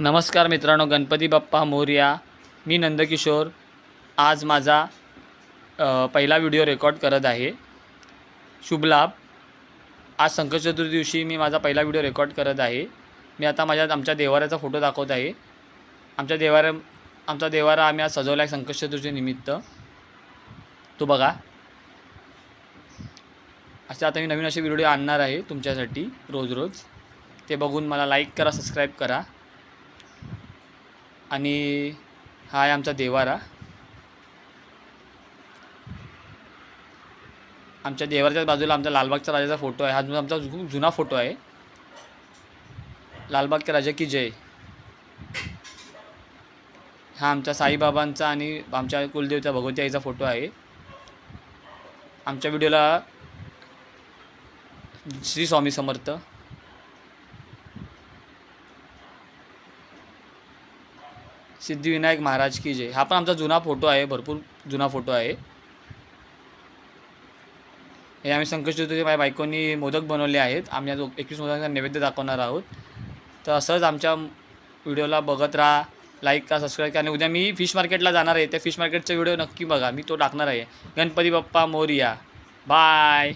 नमस्कार मित्रांनो गणपती बाप्पा मोर्या मी नंदकिशोर. आज माझा पहिला व्हिडिओ रेकॉर्ड करत आहे. शुभ लाभ. आज संकटचतुर्थी दिवशी मी माझा पहिला व्हिडिओ रेकॉर्ड करत आहे. मी आता माझ्या आमच्या देवाऱ्याचा फोटो दाखवत आहे. आमच्या देवाऱ्या आमचा देवारा आम्ही आज सजवला आहे संकट निमित्त. तो बघा. असे आता मी नवीन असे व्हिडिओ आणणार आहे तुमच्यासाठी रोज रोज. ते बघून मला लाईक करा सबस्क्राईब करा. आणि हा आहे आमचा देवारा. आमच्या देवाऱ्याच्या बाजूला आमचा लालबागचा राजाचा फोटो आहे. हा आमचा खूप जुना फोटो आहे. लालबागच्या राजा की जय. हा आमच्या साईबाबांचा आणि आमच्या कुलदेवता भगवती आईचा फोटो आहे. आमच्या व्हिडिओला श्री स्वामी समर्थ. सिद्धिविनायक महाराज की जय. हा पण आमचा जुना फोटो आहे भरपूर जुना फोटो आहे. हे आम्ही संकट चतुर्थी माझ्या बायकोनी मोदक बनवले आहेत. आम्ही आज एकवीस मोदकांचा नैवेद्य दाखवणार आहोत. तर असंच आमच्या व्हिडिओला बघत राहा लाईक करा सबस्क्राईब करा. आणि उद्या मी फिश मार्केटला जाणार आहे. त्या फिश मार्केटचा व्हिडिओ नक्की बघा. मी तो टाकणार आहे. गणपती बाप्पा मोरिया. बाय.